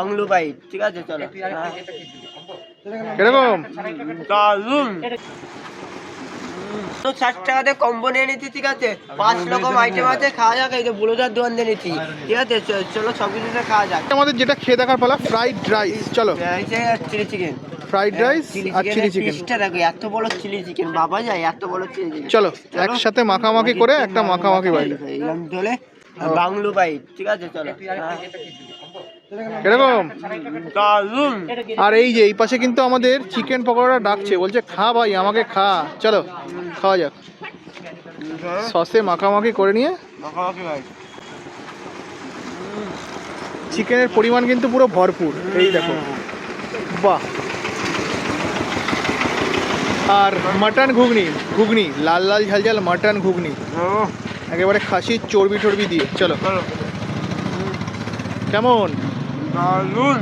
Bungalow byte ঠিক আছে চলো। কীরকম? দারুণ তো ষাট টাকাতে কম্বো নিয়ে নিচ্ছি ঠিক আছে। পাঁচ রকম আইটেম আছে খাওয়া যাক এই যে বুলোজার দোকান দিয়ে নিচ্ছি। ঠিক আছে চলো সব কিছুতে খাওয়া যাক। আমাদের যেটা খেয়ে দেখার পালা ফ্রাইড রাইস চলো। চিলি চিকেন ফ্রাইড রাইস আর চিলি চিকেন এত বড় চিলি চিকেন বাবা যায় এত বড় চিলি চিকেন চলো একসাথে মাখামাখি করে একটা মাখামাখি বাইরে এরকম বাংলো ঠিক আছে চলো। দারুণ আর এই যে এই পাশে কিন্তু আমাদের চিকেন পকোড়া ডাকছে বলছে খা ভাই আমাকে খা। চলো খাওয়া যাক। সসে মাখামাখি করে নিয়ে মাখামাখি চিকেনের পরিমাণ কিন্তু পুরো ভরপুর। এই দেখো। বাহ। আর মাটন ঘুগনি ঘুগনি লাল লাল ঝাল ঝাল মাটন ঘুগনি। একেবারে খাসির চর্বি টর্বি দিয়ে চলো। কেমন? দারুণ